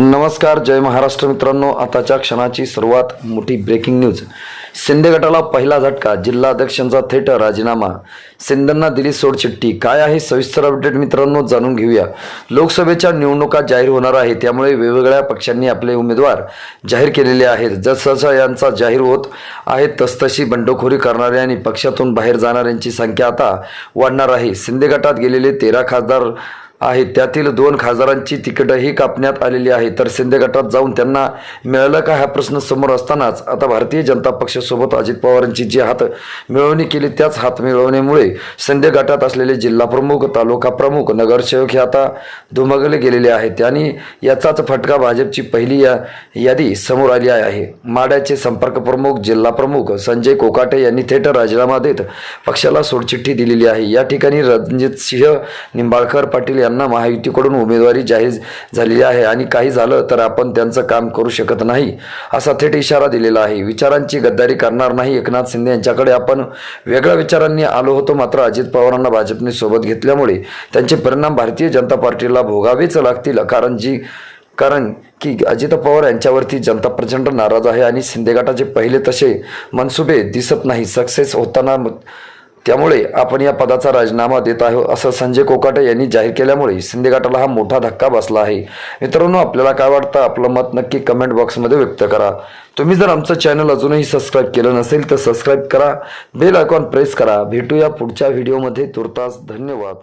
नमस्कार जय महाराष्ट्र मित्रांनो. आताच्या क्षणाची सर्वात मोठी ब्रेकिंग न्यूज शिंदे गटाला पहिला झटका जिल्हा अध्यक्षांचा थेट राजीनामा. शिंदेंना दिली सोडचिठ्ठी काय आहे सविस्तर अपडेट मित्रांनो जाणून घेऊया. लोकसभेच्या निवडणुका जाहीर होणार आहे त्यामुळे वेगवेगळ्या पक्षांनी आपले उमेदवार जाहीर केलेले आहेत. जसजसा यांचा जाहीर होत आहे तसतशी बंडखोरी करणारे आणि पक्षातून बाहेर जाणाऱ्यांची संख्या आता वाढणार आहे. शिंदे गटात गेलेले तेरा खासदार आहेत त्यातील दोन खासदारांची तिकीटही कापण्यात आलेली आहे. तर शिंदे गटात जाऊन त्यांना मिळालं का हा प्रश्न समोर असतानाच आता भारतीय जनता पक्षासोबत अजित पवारांची जी हात मिळवणी केली त्याच हात मिळवणीमुळे शिंदे गटात असलेले जिल्हा प्रमुख तालुका प्रमुख नगरसेवक हे आता धुमगले गेलेले आहेत. आणि याचाच फटका भाजपची पहिली या यादी समोर आली आहे. माड्याचे संपर्क प्रमुख जिल्हा प्रमुख संजय कोकाटे यांनी थेट राजीनामा देत पक्षाला सोडचिठ्ठी दिलेली आहे. या ठिकाणी रणजित सिंह निंबाळकर पाटील यांना महायुतीकडून उमेदवारी जाहीर झालेली आहे आणि काही झालं तर आपण त्यांचं काम करू शकत नाही असा थेट इशारा दिलेला आहे. विचारांची गद्दारी करणार नाही एकनाथ शिंदे यांच्याकडे. आपण वेगळ्या विचारांनी आलो होतो मात्र अजित पवारांना भाजपने सोबत घेतल्यामुळे त्यांचे परिणाम भारतीय जनता पार्टीला भोगावेच लागतील कारण जी कारण की अजित पवार यांच्यावरती जनता प्रचंड नाराज आहे आणि शिंदे गटाचे पहिले तसे मनसुबे दिसत नाही. सक्सेस होताना त्यामुळे आपण या पदाचा राजीनामा देत आहोत असं संजय कोकाटे यांनी जाहीर केल्यामुळे शिंदे गटाला हा मोठा धक्का बसला आहे. मित्रांनो आपल्याला काय वाटतं? आपलं मत नक्की कमेंट बॉक्समध्ये व्यक्त करा. तुम्ही जर आमचं चॅनल अजूनही सबस्क्राईब केलं नसेल तर सबस्क्राईब करा. बेल आयकॉन प्रेस करा. भेटूया पुढच्या व्हिडिओमध्ये तुर्तास धन्यवाद.